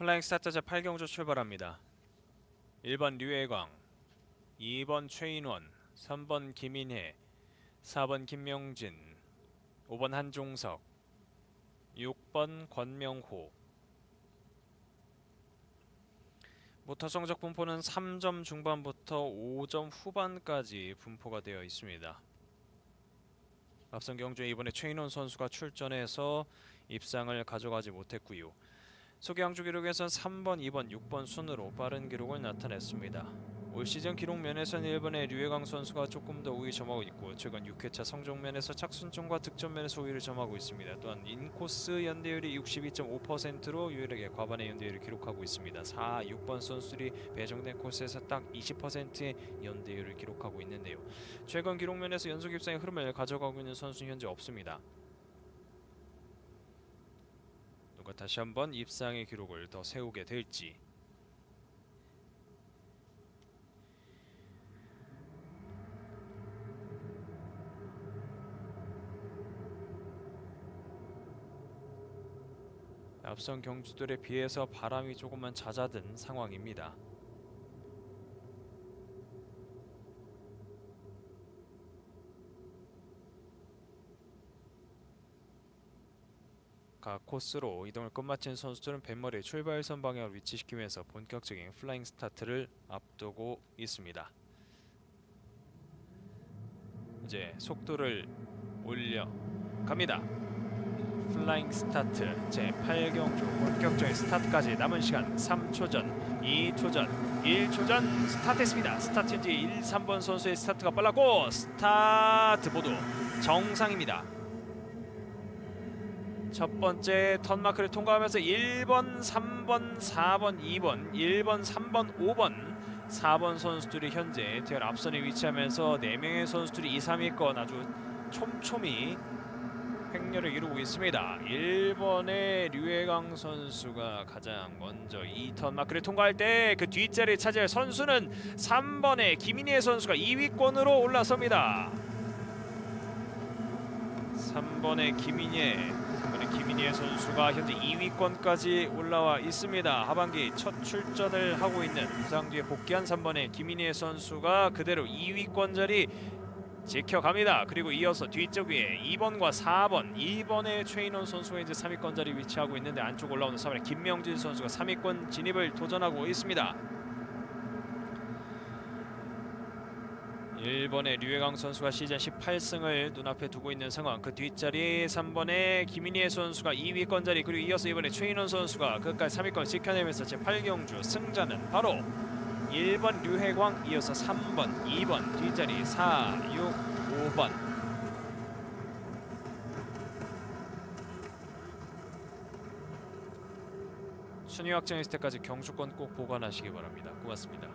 플라잉 스타트 제 8경주 출발합니다. 1번 류혜광, 2번 최인원, 3번 김인혜, 4번 김명진, 5번 한종석, 6번 권명호. 모터 성적 분포는 3점 중반부터 5점 후반까지 분포가 되어 있습니다. 앞선 경주에 이번에 최인원 선수가 출전해서 입상을 가져가지 못했고요. 소개 양주 기록에선 3번, 2번, 6번 순으로 빠른 기록을 나타냈습니다. 올 시즌 기록 면에서는 일본의 류혜광 선수가 조금 더 우위 점하고 있고 최근 6회차 성적 면에서 착순점과 득점 면에서 우위를 점하고 있습니다. 또한 인코스 연대율이 62.5%로 유일하게 과반의 연대율을 기록하고 있습니다. 4, 6번 선수들이 배정된 코스에서 딱 20%의 연대율을 기록하고 있는데요. 최근 기록 면에서 연속 입상의 흐름을 가져가고 있는 선수는 현재 없습니다. 다시 한번 입상의 기록을 더 세우게 될지 앞선 경주들에 비해서 바람이 조금만 잦아든 상황입니다. 각 코스로 이동을 끝마친 선수들은 뱃머리 출발선 방향을 위치시키면서 본격적인 플라잉 스타트를 앞두고 있습니다. 이제 속도를 올려 갑니다. 플라잉 스타트 제 8경주 본격적인 스타트까지 남은 시간 3초 전, 2초 전, 1초 전 스타트했습니다. 스타트 현재 1, 3번 선수의 스타트가 빨랐고 스타트 모두 정상입니다. 첫 번째 턴마크를 통과하면서 1번, 3번, 4번, 2번, 1번, 3번, 5번 4번 선수들이 현재 대열 앞선에 위치하면서 4명의 선수들이 2, 3위권 아주 촘촘히 횡렬을 이루고 있습니다. 1번의 류혜강 선수가 가장 먼저 2턴 마크를 통과할 때 그 뒷자리를 차지할 선수는 3번의 김인혜 선수가 2위권으로 올라섭니다. 3번의 김인혜, 3번의 김인혜 선수가 현재 2위권까지 올라와 있습니다. 하반기 첫 출전을 하고 있는 부상 뒤에 복귀한 3번의 김인혜 선수가 그대로 2위권 자리 지켜갑니다. 그리고 이어서 뒤쪽 위에 2번과 4번, 2번의 최인원 선수가 이제 3위권 자리 위치하고 있는데 안쪽 올라오는 3번의 김명진 선수가 3위권 진입을 도전하고 있습니다. 1번의 류혜강 선수가 시즌 18승을 눈앞에 두고 있는 상황. 그 뒷자리 3번의 김인희 선수가 2위권 자리 그리고 이어서 이번에 최인원 선수가 끝까지 3위권 지켜내면서 제8경주 승자는 바로 1번 류혜광 이어서 3번 2번 뒷자리 4 6 5번. 순위 확정했을 때까지 경주권 꼭 보관하시기 바랍니다. 고맙습니다